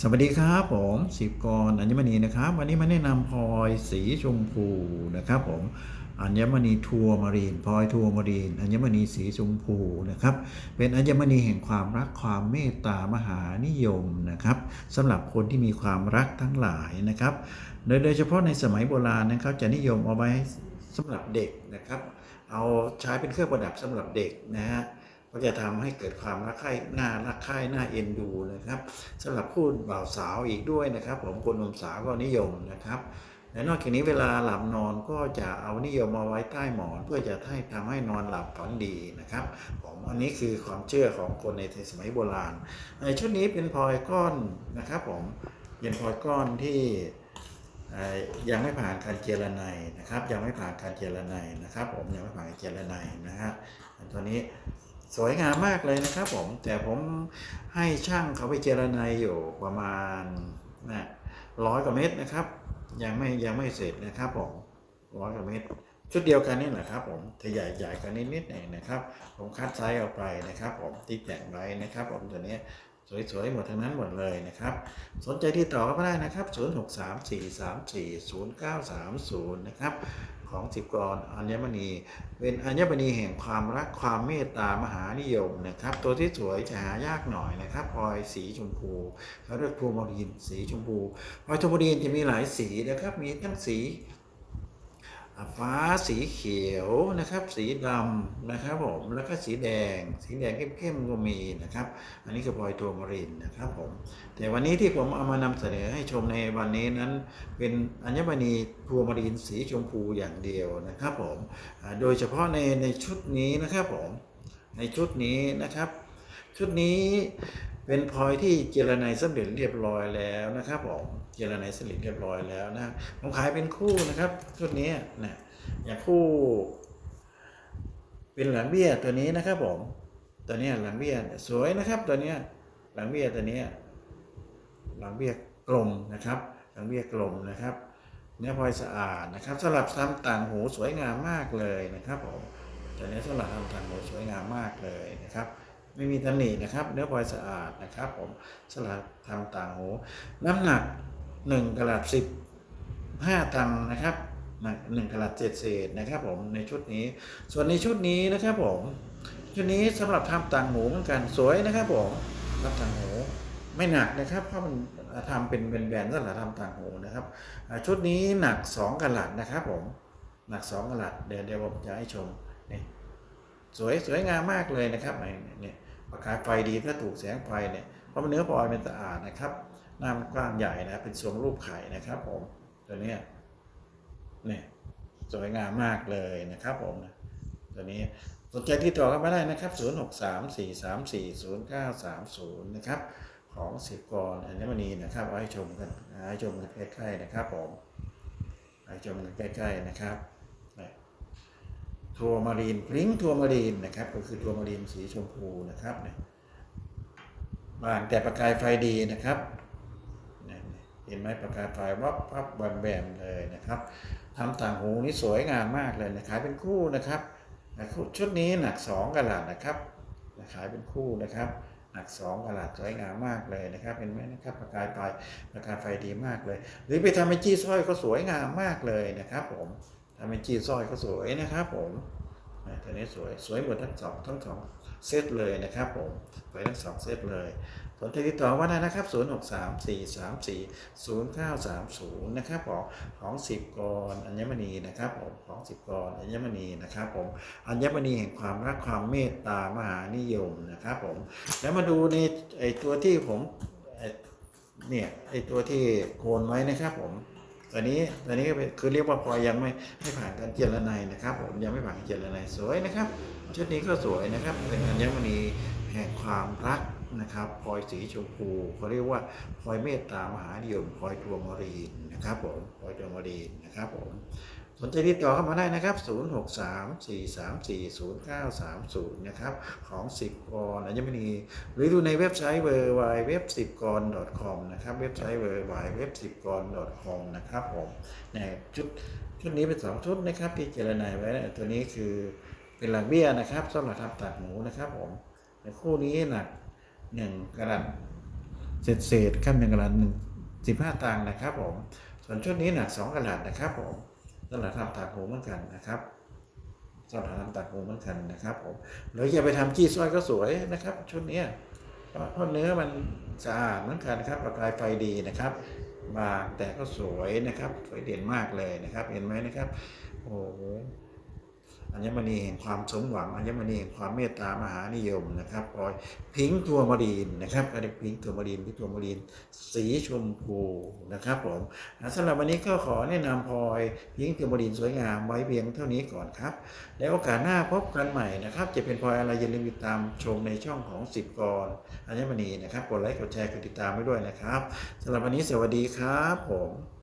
สวัสดีครับผมสิบกรอัญมณีนะครับ วันนี้มาแนะนำพลอยสีชมพูนะครับผมอัญมณีทัวร์มารีนพลอยทัวร์มารีนอัญมณีสีชมพูนะครับ เป็นอัญมณีแห่งความรักความเมตตามหานิยมนะครับสำหรับคนที่มีความรักทั้งหลายนะครับ โดยโดยเฉพาะในสมัยโบราณนะครับจะนิยมเอาไว้สำหรับเด็กนะครับ เอาใช้เป็นเครื่องประดับสำหรับเด็กนะฮะ ก็จะทำให้เกิดความรักใคร่น่ารักใคร่น่าเอ็นดูนะครับสำหรับคู่บ่าวสาวอีกด้วยนะครับ ผมคนหนุ่มสาวก็นิยมนะครับและนอกจากนี้เวลาหลับนอนก็จะเอานิยมมาไว้ใต้หมอน เพื่อจะให้ทำให้นอนหลับฝันดีนะครับผมอันนี้คือความเชื่อของคนในสมัยโบราณในชุดนี้เป็นพลอยก้อนนะครับ ผมเป็นพลอยก้อนที่ยังไม่ผ่านการเจรไนนะครับ ยังไม่ผ่านการเจรไนนะครับ ผมยังไม่ผ่านการเจรไนนะฮะตอนนี้ สวยงามมากเลยนะครับผม แต่ผมให้ช่างเขาไปเจรไนยอยู่ประมาณนะร้อยกว่าเมตรนะครับ ยังไม่ยังไม่เสร็จนะครับผมร้อยกว่าเมตร ชุดเดียวกันนี่แหละครับ ผมแต่ใหญ่ใหญ่กันนิดนิดๆหน่อยนะครับ ผมคัดไซส์ออกไปนะครับ ผมที่แต่งไว้นะครับ ผมตัวนี้สวยๆหมดทั้งนั้นหมดเลยนะครับ สนใจที่ต่อก็ได้นะครับ 0634340930 นะครับ ของสิบกรอัญมณีเป็นอัญมณีแห่งความรักความเมตตามหานิยมนะครับ ตัวที่สวยจะหายากหน่อยนะครับพลอยสีชมพูเขาเรียกพวงมารีนสีชมพูพลอยทัวร์มารีจะมีหลายสีนะครับมีทั้งสี ฟ้าสีเขียวนะครับ สีดำนะครับผมแล้วก็สีแดง สีแดงเข้มๆก็มีนะครับ อันนี้คือพลอยตัวมารินนะครับผมแต่วันนี้ที่ผมเอามานำเสนอให้ชมในวันนี้นั้น เป็นอัญมณีทัวร์มารินสีชมพูอย่างเดียวนะครับผมโดยเฉพาะในในชุดนี้นะครับผมในชุดนี้นะครับ ชุดนี้ เป็นพลอยที่เจรไนสำเร็จเรียบร้อยแล้วนะครับผมเจรไนสำเร็จเรียบร้อยแล้วนะผมขายเป็นคู่นะครับชุดนี้นะอย่างคู่ เป็นหลังเบี้ยตัวนี้นะครับผมตัวนี้หลังเบี้ยสวยนะครับตัวนี้หลังเบี้ยตัวนี้หลังเบี้ยกลมนะครับหลังเบี้ยกลมนะครับ เนื้อพลอยสะอาดนะครับสำหรับทำต่างหูสวยงามมากเลยนะครับผมตัวนี้สำหรับทำต่างหูสวยงามมากเลยนะครับ ไม่มีตำหนินะครับ เนื้อพลอยสะอาดนะครับผมสำหรับทำต่างหู น้ำหนัก 1กะลัด10 5ตังนะครับหนัก1กะลัดเศษเศษนะครับผมในชุดนี้ ส่วนในชุดนี้นะครับผมชุดนี้สำหรับทำต่างหูเหมือนกันสวยนะครับผมทำต่างหูไม่หนักนะครับเพราะมันทำเป็นเป็นแบรนด์สำหรับทำต่างหูนะครับ ชุดนี้หนัก 2กะลัดนะครับผมหนัก 2กะลัดเดี๋ยวเดี๋ยวผมจะให้ชมนี่สวยสวยงามมากเลยนะครับเนี่ย ประกายไฟดีถ้าถูกแสงไฟเนี่ยเพราะมันเนื้อพลอยเป็นสะอาดนะครับหน้ามันกว้างใหญ่นะเป็นทรงรูปไข่นะครับผมตัวนี้เนี่ยสวยงามมากเลยนะครับผมนะตัวนี้สนใจที่ต่อกันมาได้นะครับ 0 6 3 4 3 4 0 9 3 0 นะครับ ของสิบกรอัญมณีนะครับเอาให้ชมกันให้ชมกันใกล้ๆนะครับผมให้ชมกันใกล้ๆนะครับ ทัวร์มารีนพริ้งทัวร์มารีนนะครับ ก็คือทัวร์มารีนสีชมพูนะครับเนี่ยบางแต่ประกายไฟดีนะครับเห็นไหมประกายไฟวับวับแบมแบมเลยนะครับทำต่างหูนี่สวยงามมากเลยนะขายเป็นคู่นะครับชุดนี้หนัก2กะลัดนะครับขายเป็นคู่นะครับหนัก2กะลัดสวยงามมากเลยนะครับเห็นไหมนะครับประกายไฟประกายไฟดีมากเลย หรือไปทำเป็นจี้สร้อยก็สวยงามมากเลยนะครับผม ทำเป็นจี้สร้อยก็สวยนะครับผมตัวนี้สวยสวยหมดทั้งสองทั้งสองเซตเลยนะครับผมสวยทั้งสองเซตเลยสนใจติดต่อว่าได้นะครับ 0 6 3 4 3 4 0 9 3 0 นะครับของของสิบกรอัญมณีนะครับผมของสิบกรอัญมณีนะครับผมอัญมณีแห่งความรักความเมตตามหานิยมนะครับผมแล้วมาดูในไอตัวที่ผมเนี่ยไอตัวที่โคนไว้นะครับผม อันนี้อันนี้ก็เป็นคือเรียกว่าพอยังไม่ไม่ผ่านการเจรนายนะครับ ผมยังไม่ผ่านการเจรไนยสวยนะครับชุดนี้ก็สวยนะครับเป็นอัญมณีแห่งความรักนะครับพลอยสีชมพูเขาเรียกว่าพลอยเมตตามหานิยมพลอยทัวมรีนนะครับผมพลอยทัวมรีนนะครับผม สนใจติดต่อเข้ามาได้นะครับ 0 6 3 4 3 4 0 9 3 0 นะครับ ของ 10กรอัญมณีหรือดูในเว็บไซต์ w w w เว็บ10กร .com นะครับ เว็บไซต์ w w w เว็บ10กร .com นะครับผมเนี่ยชุดชุดนี้เป็นสองชุดนะครับที่เจรนายไว้นะตัวนี้คือเป็นหลังเบี้ยนะครับสำหรับทำตัดหมูนะครับผมในคู่นี้หนัก 1กระดับเศษเศษครับหนึ่งกะลัดหนึ่งสิบห้าตังค์นะครับผม ส่วนชุดนี้หนักสองกะลัดนะครับผม สำหรับทำตางหูเหมือนกันนะครับสำหรับทำตางหูเหมือนกันนะครับผมหรือจะไปทำจี้สร้อยก็สวยนะครับ ชุดนี้เพราะเนื้อมันสะอาดเหมือนกันครับประกายไฟดีนะครับบางแต่ก็สวยนะครับ สวยเด่นมากเลยนะครับ เห็นไหมนะครับ โอ้โห อัญมณีแห่งความสมหวังอัญมณีแห่งความเมตตามหานิยมนะครับพลอยพิงค์ตัวมรีนนะครับก็เรียกพิงค์ตัวมรีนพิงตัวมรีนสีชมพูนะครับผมสำหรับวันนี้ก็ขอแนะนำพลอยพิงค์ตัวมรีนสวยงามไว้เพียงเท่านี้ก่อนครับ แล้วโอกาสหน้าพบกันใหม่นะครับ จะเป็นพลอยอะไรอย่าลืมติดตามชมในช่องของสิบกรอัญมณีนะครับกดไลค์กดแชร์กดติดตามไว้ด้วยนะครับสำหรับวันนี้สวัสดีครับผม